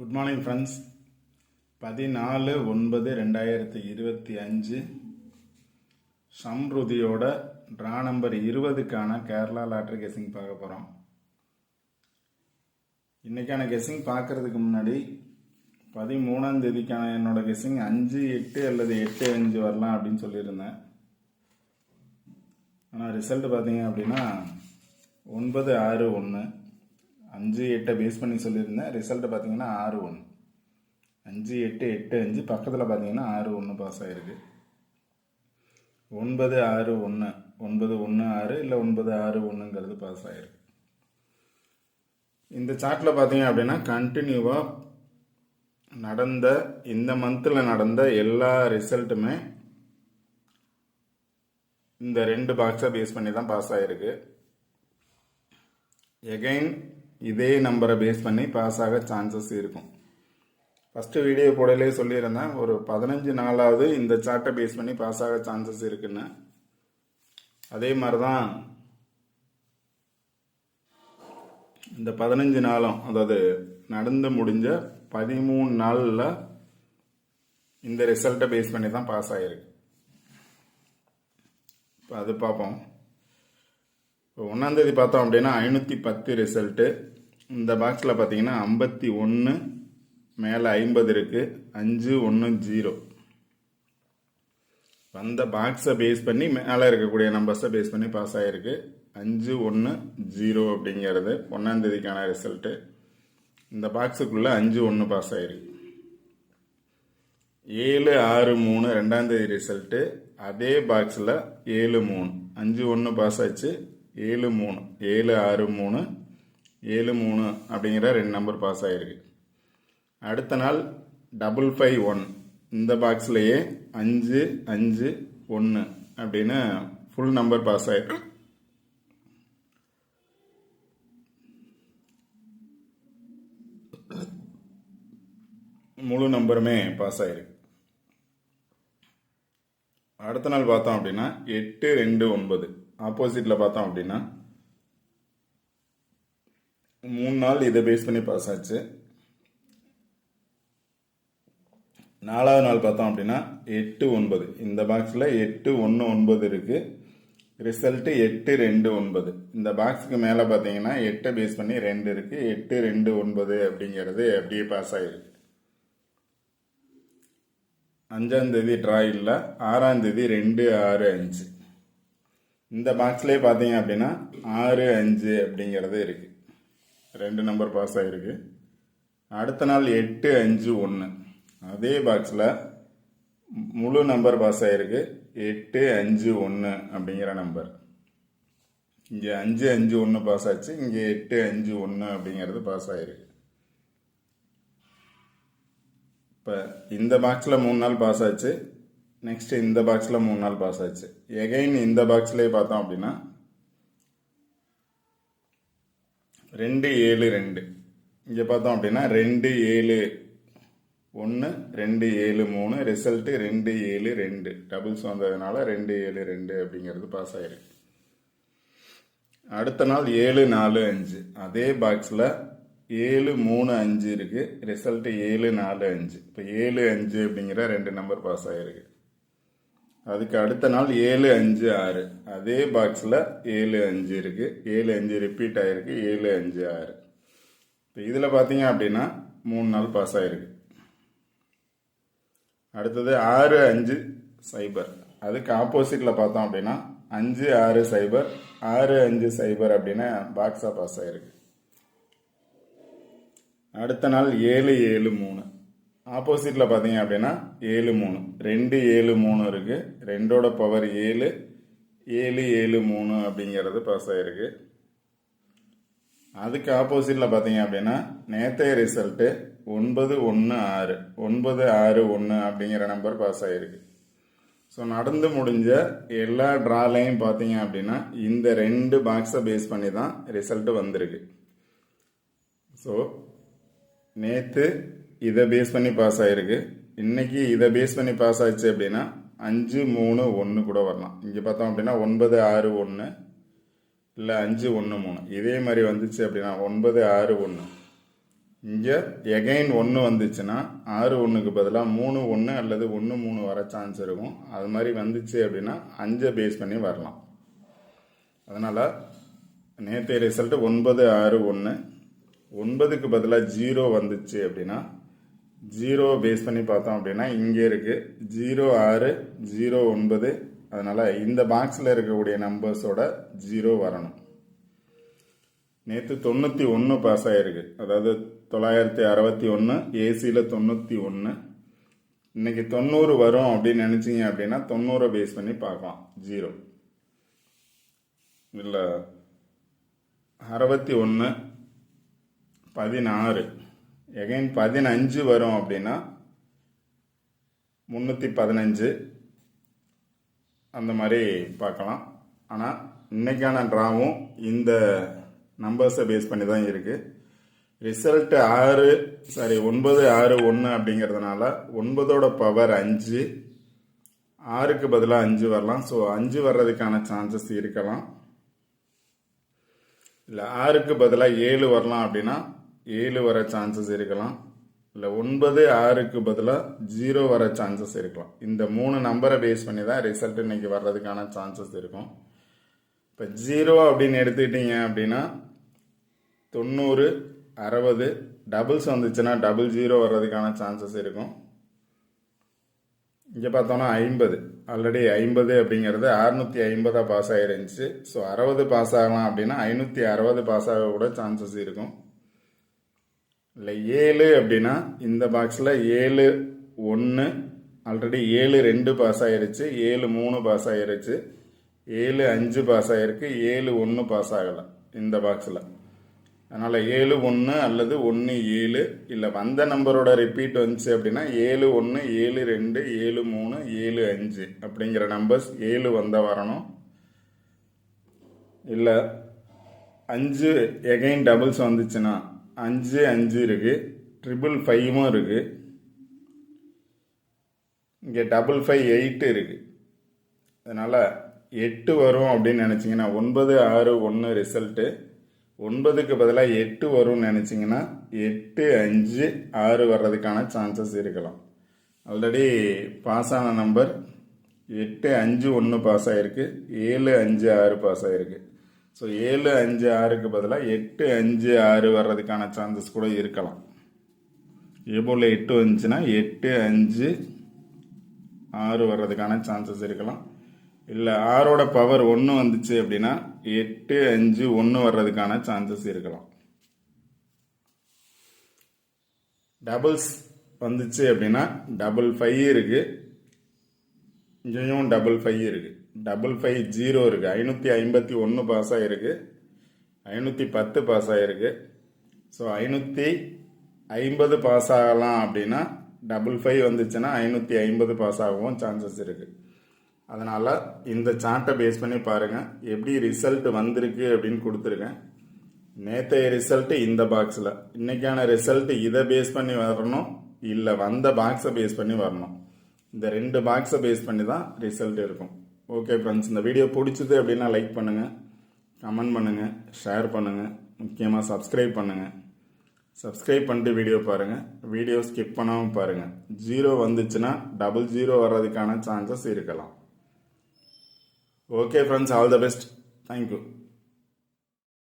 Good morning friends பதினாலு ஒன்பது ரெண்டாயிரத்தி இருபத்தி அஞ்சு. சம்ருதியோட ட்ரா நம்பர் இருபதுக்கான கேரளா லாட்ரி கெஸ்ஸிங் பார்க்க போகிறோம் இன்றைக்கான கெஸ்ஸிங் பார்க்கறதுக்கு முன்னாடி பதிமூணாம் தேதிக்கான என்னோட கெஸ்ஸிங் அஞ்சு எட்டு அல்லது எட்டு அஞ்சு வரலாம் அப்படின்னு சொல்லியிருந்தேன். ஆனால் ரிசல்ட் பார்த்தீங்க அப்படின்னா ஒன்பது ஆறு ஒன்று அஞ்சு எட்டை பேஸ் பண்ணி சொல்லியிருந்தேன். ரிசல்ட்டு பார்த்தீங்கன்னா ஆறு ஒன்று. அஞ்சு எட்டு எட்டு அஞ்சு. பக்கத்தில் பார்த்தீங்கன்னா ஆறு ஒன்று பாஸ் ஆகிருக்கு ஒன்பது ஆறு ஒன்று. ஒன்பது ஒன்று ஆறு இல்லை ஒன்பது ஆறு ஒன்றுங்கிறது பாஸ் ஆகிருக்கு இந்த சார்ட்டில் பார்த்தீங்க அப்படின்னா கண்டினியூவாக நடந்த இந்த மந்தில் நடந்த எல்லா ரிசல்ட்டுமே இந்த ரெண்டு பாக்ஸை பேஸ் பண்ணி தான் பாஸ் ஆகிருக்கு எகைன் இதே நம்பரை பேஸ் பண்ணி பாஸ் ஆக சான்சஸ் இருக்கும். ஃபஸ்ட்டு வீடியோ போடலே சொல்லியிருந்தேன் ஒரு பதினஞ்சு நாளாவது இந்த சார்ட்டை பேஸ் பண்ணி பாஸ் ஆக சான்சஸ் இருக்குன்னு. அதே மாதிரி தான் இந்த பதினஞ்சு நாளும் அதாவது நடந்து முடிஞ்ச பதிமூணு நாளில் இந்த ரிசல்ட்டை பேஸ் பண்ணி தான் பாஸ் ஆகிருக்கு இப்போ அது பார்ப்போம். இப்போ ஒன்றாந்தேதி பார்த்தோம் அப்படின்னா ஐநூற்றி பத்து ரிசல்ட்டு இந்த பாக்ஸில் பார்த்தீங்கன்னா ஐம்பத்தி ஒன்று மேலே ஐம்பது இருக்குது அஞ்சு ஒன்று ஜீரோ அந்த பாக்ஸை பேஸ் பண்ணி மேலே இருக்கக்கூடிய நம்பர்ஸை பேஸ் பண்ணி பாஸ் ஆகிருக்கு அஞ்சு ஒன்று ஜீரோ அப்படிங்கிறது ஒன்றாந்தேதிக்கான ரிசல்ட்டு இந்த பாக்ஸுக்குள்ளே அஞ்சு ஒன்று பாஸ் ஆகிருக்கு ஏழு ஆறு மூணு ரெண்டாந்தேதி ரிசல்ட்டு அதே பாக்ஸில் ஏழு மூணு. அஞ்சு ஒன்று பாஸ் ஆச்சு. ஏழு மூணு. ஏழு ஆறு மூணு. ஏழு மூணு அப்படிங்கிற ரெண்டு நம்பர் பாஸ் ஆகிருக்கு அடுத்த நாள் டபுள் ஃபைவ் ஒன் இந்த பாக்ஸ்லேயே அஞ்சு அஞ்சு ஒன்று அப்படின்னு ஃபுல் நம்பர் பாஸ் ஆகிருக்கு முழு நம்பருமே பாஸ் ஆயிருக்கு. அடுத்த நாள் பார்த்தோம் அப்படின்னா எட்டு ரெண்டு ஒன்பது. ஆப்போசிட்டில் பார்த்தோம் அப்படின்னா மூணு நாள் இதை பேஸ் பண்ணி பாஸ் ஆச்சு. நாலாவது நாள் பார்த்தோம் அப்படின்னா எட்டு ஒன்பது. இந்த பாக்ஸில் எட்டு ஒன்று ஒன்பது இருக்குது ரிசல்ட்டு எட்டு ரெண்டு ஒன்பது. இந்த பாக்ஸுக்கு மேலே பார்த்தீங்கன்னா எட்டை பேஸ் பண்ணி ரெண்டு இருக்குது எட்டு ரெண்டு ஒன்பது அப்படிங்கிறது அப்படியே பாஸ் ஆகிருக்கு அஞ்சாந்தேதி ட்ரா இல்லை. ஆறாந்தேதி ரெண்டு ஆறு அஞ்சு. இந்த பாக்ஸ்லேயே பார்த்தீங்க அப்படின்னா ஆறு அஞ்சு அப்படிங்கிறது இருக்குது ரெண்டு நம்பர் பாஸ் ஆகிருக்கு அடுத்த நாள் எட்டு அஞ்சு ஒன்று அதே பாக்ஸில் முழு நம்பர் பாஸ் ஆகிருக்கு எட்டு அஞ்சு ஒன்று அப்படிங்கிற நம்பர் இங்கே அஞ்சு அஞ்சு ஒன்று பாஸ் ஆச்சு. இங்கே எட்டு அஞ்சு ஒன்று அப்படிங்கிறது பாஸ் ஆகிருக்கு இப்போ இந்த பாக்ஸில் மூணு நாள் பாஸ் ஆச்சு. நெக்ஸ்ட் இந்த பாக்ஸில் மூணு நாள் பாஸ் ஆச்சு. எகைன் இந்த பாக்ஸ்லேயே பார்த்தோம் அப்படின்னா ரெண்டு ஏழு ரெண்டு. இங்கே பார்த்தோம் அப்படின்னா ரெண்டு ஏழு ஒன்று ரெண்டு ஏழு மூணு ரிசல்ட்டு ரெண்டு ஏழு ரெண்டு. டபுள்ஸ் வந்ததுனால ரெண்டு ஏழு ரெண்டு அப்படிங்கிறது பாஸ் ஆயிருக்கு. அடுத்த நாள் ஏழு நாலு அஞ்சு. அதே பாக்ஸில் ஏழு மூணு அஞ்சு இருக்குது ரிசல்ட்டு ஏழு நாலு அஞ்சு. இப்போ ஏழு அஞ்சு அப்படிங்கிற ரெண்டு நம்பர் பாஸ் ஆகிருக்கு அதுக்கு அடுத்த நாள் ஏழு அஞ்சு ஆறு. அதே பாக்ஸில் ஏழு அஞ்சு இருக்குது ஏழு அஞ்சு ரிப்பீட் ஆகிருக்கு ஏழு அஞ்சு ஆறு. இப்போ இதில் பார்த்தீங்க அப்படின்னா மூணு நாள் பாஸ் ஆகிருக்கு அடுத்தது ஆறு அஞ்சு சைபர் அதுக்கு ஆப்போசிட்டில் பார்த்தோம் அப்படின்னா அஞ்சு ஆறு சைபர் ஆறு அஞ்சு சைபர் அப்படின்னு பாக்ஸாக பாஸ் ஆகிருக்கு அடுத்த நாள் ஏழு ஏழு மூணு. ஆப்போசிட்டில் பார்த்தீங்க அப்படின்னா ஏழு மூணு. ரெண்டு ஏழு மூணு இருக்குது ரெண்டோட பவர் ஏழு. ஏழு ஏழு மூணு அப்படிங்கிறது பாஸ் ஆகிருக்கு அதுக்கு ஆப்போசிட்டில் பார்த்தீங்க அப்படின்னா நேற்றைய ரிசல்ட்டு ஒன்பது ஒன்று ஆறு. ஒன்பது ஆறு ஒன்று அப்படிங்கிற நம்பர் பாஸ் ஆகிருக்கு ஸோ நடந்து முடிஞ்ச எல்லா ட்ராலையும் பார்த்தீங்க அப்படின்னா இந்த ரெண்டு பாக்ஸை பேஸ் பண்ணி தான் ரிசல்ட்டு வந்திருக்கு. ஸோ நேற்று இதை பேஸ் பண்ணி பாஸ் ஆகிருக்கு இன்னைக்கு இதை பேஸ் பண்ணி பாஸ் ஆச்சு அப்படின்னா அஞ்சு மூணு ஒன்று கூட வரலாம். இங்கே பார்த்தோம் அப்படின்னா ஒன்பது ஆறு ஒன்று இல்லை அஞ்சு ஒன்று மூணு. இதே மாதிரி வந்துச்சு அப்படின்னா ஒன்பது ஆறு ஒன்று இங்கே எகைன் ஒன்று வந்துச்சுன்னா ஆறு ஒன்றுக்கு பதிலாக மூணு ஒன்று அல்லது ஒன்று மூணு வர சான்ஸ் இருக்கும். அது மாதிரி வந்துச்சு அப்படின்னா அஞ்சை பேஸ் பண்ணி வரலாம். அதனால் நேற்றைய ரிசல்ட்டு ஒன்பது ஆறு ஒன்று ஒன்பதுக்கு பதிலாக ஜீரோ வந்துச்சு அப்படின்னா ஜீரோ பேஸ் பண்ணி பார்த்தோம் அப்படின்னா இங்கே இருக்குது ஜீரோ ஆறு ஜீரோ ஒன்பது. அதனால் இந்த பாக்ஸில் இருக்கக்கூடிய நம்பர்ஸோட ஜீரோ வரணும். நேற்று தொண்ணூற்றி ஒன்று பாஸ் ஆகிருக்கு அதாவது தொள்ளாயிரத்தி அறுபத்தி ஒன்று ஏசியில் தொண்ணூற்றி ஒன்று இன்னைக்கு தொண்ணூறு வரும் அப்படின்னு நினச்சிங்க அப்படின்னா தொண்ணூறை பேஸ் பண்ணி பார்க்கலாம். ஜீரோ. இல்லை அறுபத்தி ஒன்று பதினாறு. எகைன் பதினஞ்சு வரும் அப்படின்னா முந்நூற்றி பதினஞ்சு. அந்த மாதிரி பார்க்கலாம். ஆனால் இன்னைக்கான ட்ராவும் இந்த நம்பர்ஸை பேஸ் பண்ணி தான் இருக்குது ரிசல்ட்டு ஆறு சாரி ஒன்பது ஆறு ஒன்று அப்படிங்கிறதுனால ஒன்பதோட பவர் அஞ்சு. ஆறுக்கு பதிலாக அஞ்சு வரலாம். ஸோ அஞ்சு வர்றதுக்கான சான்சஸ் இருக்கலாம். இல்லை ஆறுக்கு பதிலாக ஏழு வரலாம் அப்படின்னா ஏழு வர சான்சஸ் இருக்கலாம். இல்லை ஒன்பது ஆறுக்கு பதிலாக ஜீரோ வர சான்சஸ் இருக்கலாம். இந்த மூணு நம்பரை பேஸ் பண்ணி தான் ரிசல்ட் இன்னைக்கு வர்றதுக்கான சான்சஸ் இருக்கும். இப்போ ஜீரோ அப்படின்னு எடுத்துக்கிட்டீங்க அப்படின்னா தொண்ணூறு அறுபது டபுள்ஸ் வந்துச்சுன்னா டபுள் ஜீரோ வர்றதுக்கான சான்சஸ் இருக்கும். இங்கே பார்த்தோன்னா ஐம்பது. ஆல்ரெடி ஐம்பது அப்படிங்கிறது அறுநூற்றி ஐம்பதாக பாஸ் ஆகிருந்துச்சு ஸோ அறுபது பாஸ் ஆகலாம் அப்படின்னா ஐநூற்றி அறுபது பாஸ் ஆக கூட சான்சஸ் இருக்கும். இல்லை ஏழு அப்படின்னா இந்த பாக்ஸில் ஏழு ஒன்று ஆல்ரெடி ஏழு ரெண்டு பாஸ் ஆயிருச்சு ஏழு மூணு பாஸ் ஆயிருச்சு ஏழு அஞ்சு பாஸ் ஆகிருக்கு ஏழு ஒன்று பாஸ் ஆகலை இந்த பாக்ஸில் அதனால் ஏழு ஒன்று அல்லது ஒன்று ஏழு இல்லை வந்த நம்பரோட ரிப்பீட் வந்துச்சு அப்படின்னா ஏழு ஒன்று ஏழு ரெண்டு ஏழு மூணு ஏழு அஞ்சு அப்படிங்கிற நம்பர்ஸ் ஏழு வந்தால் வரணும். இல்லை அஞ்சு எகைன் டபுள்ஸ் வந்துச்சுன்னா அஞ்சு அஞ்சு இருக்குது ட்ரிபிள் ஃபைவும் இருக்குது இங்கே டபுள் ஃபைவ் எயிட்டு இருக்குது அதனால் எட்டு வரும் அப்படின்னு நினச்சிங்கன்னா ஒன்பது ஆறு ஒன்று ரிசல்ட்டு ஒன்பதுக்கு பதிலாக எட்டு வரும்னு நினச்சிங்கன்னா எட்டு அஞ்சு ஆறு வர்றதுக்கான சான்சஸ் இருக்கலாம். ஆல்ரெடி பாஸ் ஆன நம்பர் எட்டு அஞ்சு ஒன்று பாஸ் ஆகிருக்கு ஏழு அஞ்சு ஆறு பாஸ் ஆகிருக்கு ஸோ ஏழு அஞ்சு ஆறுக்கு பதிலாக எட்டு அஞ்சு ஆறு வர்றதுக்கான சான்சஸ் கூட இருக்கலாம். ஏபோல் எட்டு வந்துச்சுன்னா எட்டு அஞ்சு ஆறு வர்றதுக்கான சான்சஸ் இருக்கலாம். இல்லை ஆறோட பவர் ஒன்று வந்துச்சு அப்படின்னா எட்டு அஞ்சு ஒன்று வர்றதுக்கான சான்சஸ் இருக்கலாம். டபுள்ஸ் வந்துச்சு அப்படின்னா டபுள் ஃபைவ் இருக்குது இங்கேயும் டபுள் ஃபைவ் இருக்குது டபுள் ஃபைவ் ஜீரோ இருக்குது ஐநூற்றி ஐம்பத்தி ஒன்று பாஸ் ஆகிருக்கு ஐநூற்றி பத்து பாஸ் ஆகிருக்கு ஸோ ஐநூற்றி ஐம்பது பாஸ் ஆகலாம் அப்படின்னா டபுள் ஃபைவ் வந்துச்சுன்னா ஐநூற்றி ஐம்பது பாஸ் ஆகவும் சான்சஸ் இருக்குது அதனால் இந்த சார்ட்டை பேஸ் பண்ணி பாருங்கள் எப்படி ரிசல்ட் வந்திருக்கு அப்படின்னு கொடுத்துருக்கேன். நேற்றைய ரிசல்ட்டு இந்த பாக்ஸில் இன்றைக்கான ரிசல்ட்டு இதை பேஸ் பண்ணி வரணும்? இல்லை வந்த பாக்ஸை பேஸ் பண்ணி வரணும். இந்த ரெண்டு பாக்ஸை பேஸ் பண்ணி தான் ரிசல்ட் இருக்கும் ஓகே ஃப்ரெண்ட்ஸ் இந்த வீடியோ பிடிச்சது அப்படின்னா லைக் பண்ணுங்கள் கமெண்ட் பண்ணுங்கள் ஷேர் பண்ணுங்கள் முக்கியமாக சப்ஸ்கிரைப் பண்ணுங்கள் சப்ஸ்கிரைப் பண்ணிட்டு வீடியோ பாருங்கள் வீடியோ ஸ்கிப் பண்ணாமல் பாருங்கள் ஜீரோ வந்துச்சுன்னா டபுள் ஜீரோ வர்றதுக்கான சான்சஸ் இருக்கலாம். Okay friends all the best thank you